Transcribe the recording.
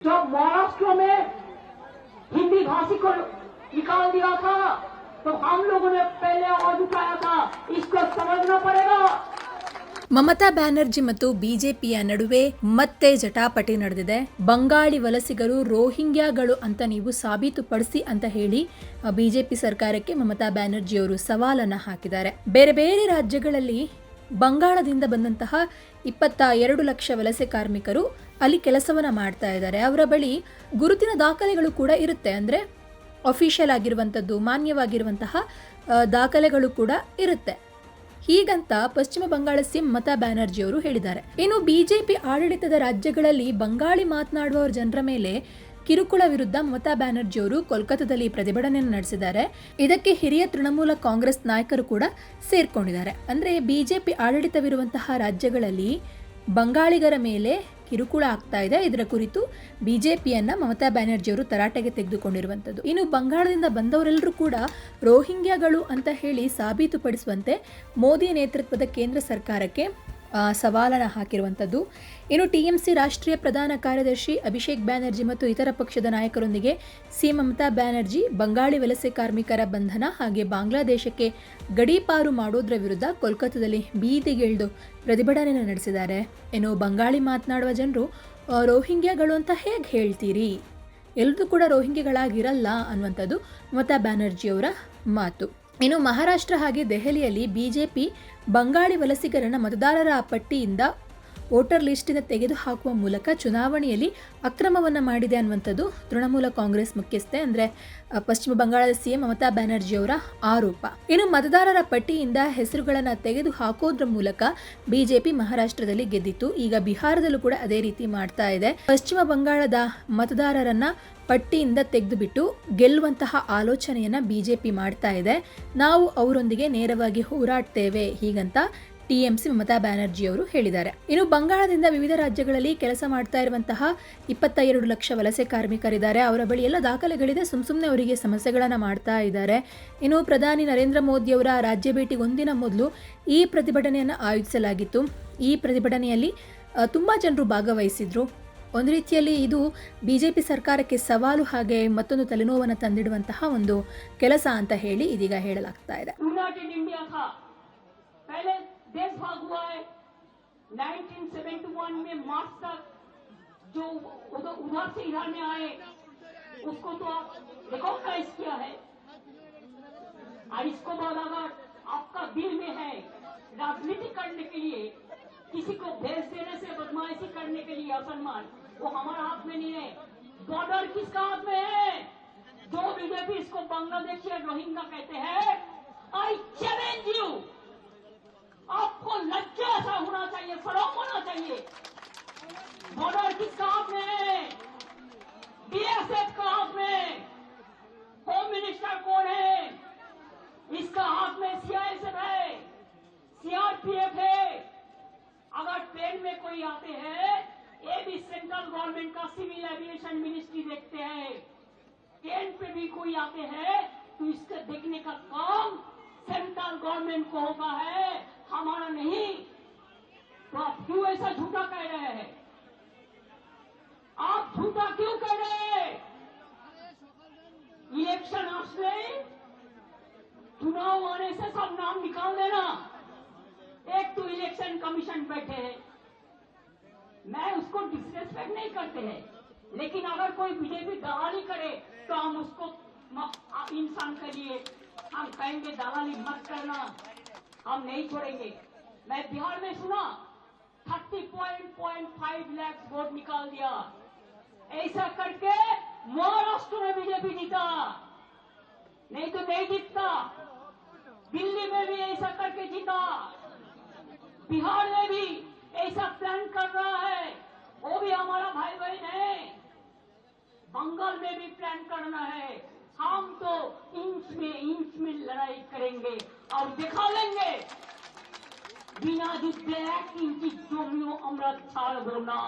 जब महाराष्ट्र में हिंदी भाषी को निकाल दिया था तो हम लोगों ने पहले आवाज उठाया था इसको समझना पड़ेगा ಮಮತಾ ಬ್ಯಾನರ್ಜಿ ಮತ್ತು ಬಿಜೆಪಿಯ ನಡುವೆ ಮತ್ತೆ ಜಟಾಪಟಿ ನಡೆದಿದೆ ಬಂಗಾಳಿ ವಲಸಿಗರು ರೋಹಿಂಗ್ಯಾಗಳು ಅಂತ ನೀವು ಸಾಬೀತುಪಡಿಸಿ ಅಂತ ಹೇಳಿ ಬಿಜೆಪಿ ಸರ್ಕಾರಕ್ಕೆ ಮಮತಾ ಬ್ಯಾನರ್ಜಿ ಅವರು ಸವಾಲನ್ನ ಹಾಕಿದ್ದಾರೆ ಬೇರೆ ಬೇರೆ ರಾಜ್ಯಗಳಲ್ಲಿ ಬಂಗಾಳದಿಂದ ಬಂದಂತಹ ಇಪ್ಪತ್ತ ಎರಡು ಲಕ್ಷ ವಲಸೆ ಕಾರ್ಮಿಕರು ಅಲ್ಲಿ ಕೆಲಸವನ್ನ ಮಾಡ್ತಾ ಇದ್ದಾರೆ. ಅವರ ಬಳಿ ಗುರುತಿನ ದಾಖಲೆಗಳು ಕೂಡ ಇರುತ್ತೆ. ಅಂದ್ರೆ ಅಫಿಷಿಯಲ್ ಆಗಿರುವಂಥದ್ದು, ಮಾನ್ಯವಾಗಿರುವಂತಹ ದಾಖಲೆಗಳು ಕೂಡ ಇರುತ್ತೆ. ಹೀಗಂತ ಪಶ್ಚಿಮ ಬಂಗಾಳ ಸಿಂ ಮತಾ ಬ್ಯಾನರ್ಜಿ ಅವರು ಹೇಳಿದ್ದಾರೆ. ಇನ್ನು ಬಿಜೆಪಿ ಆಡಳಿತದ ರಾಜ್ಯಗಳಲ್ಲಿ ಬಂಗಾಳಿ ಮಾತನಾಡುವವರ ಜನರ ಮೇಲೆ ಕಿರುಕುಳ ವಿರುದ್ಧ ಮಮತಾ ಬ್ಯಾನರ್ಜಿ ಅವರು ಕೋಲ್ಕತ್ತಾದಲ್ಲಿ ಪ್ರತಿಭಟನೆಯನ್ನು ನಡೆಸಿದ್ದಾರೆ. ಇದಕ್ಕೆ ಹಿರಿಯ ತೃಣಮೂಲ ಕಾಂಗ್ರೆಸ್ ನಾಯಕರು ಕೂಡ ಸೇರ್ಕೊಂಡಿದ್ದಾರೆ. ಅಂದ್ರೆ ಬಿಜೆಪಿ ಆಡಳಿತವಿರುವಂತಹ ರಾಜ್ಯಗಳಲ್ಲಿ ಬಂಗಾಳಿಗರ ಮೇಲೆ ಕಿರುಕುಳ ಆಗ್ತಾ ಇದೆ. ಇದರ ಕುರಿತು ಬಿಜೆಪಿಯನ್ನ ಮಮತಾ ಬ್ಯಾನರ್ಜಿಯವರು ತರಾಟೆಗೆ ತೆಗೆದುಕೊಂಡಿರುವಂಥದ್ದು. ಇನ್ನು ಬಂಗಾಳದಿಂದ ಬಂದವರೆಲ್ಲರೂ ಕೂಡ ರೋಹಿಂಗ್ಯಾಗಳು ಅಂತ ಹೇಳಿ ಸಾಬೀತುಪಡಿಸುವಂತೆ ಮೋದಿ ನೇತೃತ್ವದ ಕೇಂದ್ರ ಸರ್ಕಾರಕ್ಕೆ ಸವಾಲನ್ನ ಹಾಕಿರುವಂಥದ್ದು ಇನ್ನು ಸಿ ರಾಷ್ಟ್ರೀಯ ಪ್ರಧಾನ ಕಾರ್ಯದರ್ಶಿ ಅಭಿಷೇಕ್ ಬ್ಯಾನರ್ಜಿ ಮತ್ತು ಇತರ ಪಕ್ಷದ ನಾಯಕರೊಂದಿಗೆ ಸಿ. ಮಮತಾ ಬ್ಯಾನರ್ಜಿ, ಬಂಗಾಳಿ ವಲಸೆ ಕಾರ್ಮಿಕರ ಬಂಧನ ಹಾಗೆ ಬಾಂಗ್ಲಾದೇಶಕ್ಕೆ ಗಡೀಪಾರು ಮಾಡೋದ್ರ ವಿರುದ್ಧ ಕೋಲ್ಕತ್ತಾದಲ್ಲಿ ಬೀದಿಗಿಳಿದು ಪ್ರತಿಭಟನೆ ನಡೆಸಿದ್ದಾರೆ. ಇನ್ನು ಬಂಗಾಳಿ ಮಾತನಾಡುವ ಜನರು ರೋಹಿಂಗ್ಯಾಗಳು ಅಂತ ಹೇಗೆ ಹೇಳ್ತೀರಿ? ಎಲ್ಲರೂ ಕೂಡ ರೋಹಿಂಗ್ಯಗಳಾಗಿರಲ್ಲ ಅನ್ನುವಂಥದ್ದು ಮಮತಾ ಬ್ಯಾನರ್ಜಿಯವರ ಮಾತು. ಇನ್ನು ಮಹಾರಾಷ್ಟ್ರ ಹಾಗೆ ದೆಹಲಿಯಲ್ಲಿ ಬಿಜೆಪಿ ಬಂಗಾಳಿ ವಲಸಿಗರನ್ನ ಮತದಾರರ ಪಟ್ಟಿಯಿಂದ ವೋಟರ್ ಲಿಸ್ಟಿನ ತೆಗೆದುಹಾಕುವ ಮೂಲಕ ಚುನಾವಣೆಯಲ್ಲಿ ಅಕ್ರಮವನ್ನು ಮಾಡಿದೆ ಅನ್ನುವಂಥದ್ದು ತೃಣಮೂಲ ಕಾಂಗ್ರೆಸ್ ಮುಖ್ಯಸ್ಥೆ ಅಂದರೆ ಪಶ್ಚಿಮ ಬಂಗಾಳದ ಸಿಎಂ ಮಮತಾ ಬ್ಯಾನರ್ಜಿಯವರ ಆರೋಪ. ಇನ್ನು ಮತದಾರರ ಪಟ್ಟಿಯಿಂದ ಹೆಸರುಗಳನ್ನು ತೆಗೆದು ಹಾಕೋದ್ರ ಮೂಲಕ ಬಿಜೆಪಿ ಮಹಾರಾಷ್ಟ್ರದಲ್ಲಿ ಗೆದ್ದಿತ್ತು. ಈಗ ಬಿಹಾರದಲ್ಲೂ ಕೂಡ ಅದೇ ರೀತಿ ಮಾಡ್ತಾ ಇದೆ. ಪಶ್ಚಿಮ ಬಂಗಾಳದ ಮತದಾರರನ್ನ ಪಟ್ಟಿಯಿಂದ ತೆಗೆದುಬಿಟ್ಟು ಗೆಲ್ಲುವಂತಹ ಆಲೋಚನೆಯನ್ನ ಬಿಜೆಪಿ ಮಾಡ್ತಾ ಇದೆ. ನಾವು ಅವರೊಂದಿಗೆ ನೇರವಾಗಿ ಹೋರಾಡ್ತೇವೆ. ಹೀಗಂತ ಟಿಎಂಸಿ ಮಮತಾ ಬ್ಯಾನರ್ಜಿ ಅವರು ಹೇಳಿದ್ದಾರೆ. ಇನ್ನು ಬಂಗಾಳದಿಂದ ವಿವಿಧ ರಾಜ್ಯಗಳಲ್ಲಿ ಕೆಲಸ ಮಾಡ್ತಾ ಇರುವಂತಹ ಇಪ್ಪತ್ತ ಎರಡು ಲಕ್ಷ ವಲಸೆ ಕಾರ್ಮಿಕರಿದ್ದಾರೆ. ಅವರ ಬಳಿ ಎಲ್ಲ ದಾಖಲೆಗಳಿದೆ. ಸುಮ್ ಸುಮ್ಮನೆ ಅವರಿಗೆ ಸಮಸ್ಯೆಗಳನ್ನು ಮಾಡ್ತಾ ಇದ್ದಾರೆ. ಇನ್ನು ಪ್ರಧಾನಿ ನರೇಂದ್ರ ಮೋದಿ ಅವರ ರಾಜ್ಯ ಭೇಟಿಗೆ ಒಂದಿನ ಮೊದಲು ಈ ಪ್ರತಿಭಟನೆಯನ್ನು ಆಯೋಜಿಸಲಾಗಿತ್ತು. ಈ ಪ್ರತಿಭಟನೆಯಲ್ಲಿ ತುಂಬಾ ಜನರು ಭಾಗವಹಿಸಿದ್ರು. ಒಂದು ರೀತಿಯಲ್ಲಿ ಇದು ಬಿಜೆಪಿ ಸರ್ಕಾರಕ್ಕೆ ಸವಾಲು ಹಾಗೆ ಮತ್ತೊಂದು ತಲೆನೋವನ್ನು ತಂದಿಡುವಂತಹ ಒಂದು ಕೆಲಸ ಅಂತ ಹೇಳಿ ಇದೀಗ ಹೇಳಲಾಗ್ತಾ ಇದೆ. देश हुआ है। 1971 में मार्च तक जो उधर से इधर में आए, उसको तो आप रिकॉग्नाइज किया है। और इसको बाद अगर आपका दिल में है राजनीति करने के लिए, किसी को भेज देने से बदमाशी करने के लिए असम्मान, वो हमारा हाथ में नहीं है। बॉर्डर किसका हाथ में है? जो बीजेपी इसको बांग्लादेशी रोहिंग्या कहते हैं आई चैलेंज यू आपको लज्जा ऐसा होना चाहिए शर्म होना चाहिए बॉर्डर किसका हाथ में है बीएसएफ का हाथ में होम मिनिस्टर कौन है इसका हाथ में सीआईएसएफ है सीआरपीएफ थे। अगर ट्रेन में कोई आते हैं ये भी सेंट्रल गवर्नमेंट का सिविल एविएशन मिनिस्ट्री देखते हैं। ट्रेन पे भी कोई आते हैं तो इसके देखने का काम सेंट्रल गवर्नमेंट को होता है, हमारा नहीं। तो आप क्यों ऐसा झूठा कह रहे हैं? आप झूठा क्यों कह रहे हैं? इलेक्शन आपने चुनाव आने से सब नाम निकाल देना। एक तो इलेक्शन कमीशन बैठे हैं। मैं उसको डिसरेस्पेक्ट नहीं करते हैं। लेकिन अगर कोई बीजेपी दलाली करे तो हम उसको इंसान के लिए हम कहेंगे, दलाली मत करना, हम नहीं छोड़ेंगे। मैं बिहार में सुना thirty point point five lakhs vote निकाल दिया। ऐसा करके महाराष्ट्र में बीजेपी जीता। नहीं तो नहीं जीतता। दिल्ली में भी ऐसा करके जीता। बिहार में भी ऐसा प्लान कर रहा है। वो भी हमारा भाई बहन है। बंगाल में भी प्लान करना है। हम तो इंच में इंच में लड़ाई करेंगे और दिखा लेंगे। बिना युद्ध एक इंच ज़मीन अमृत छाड़बो ना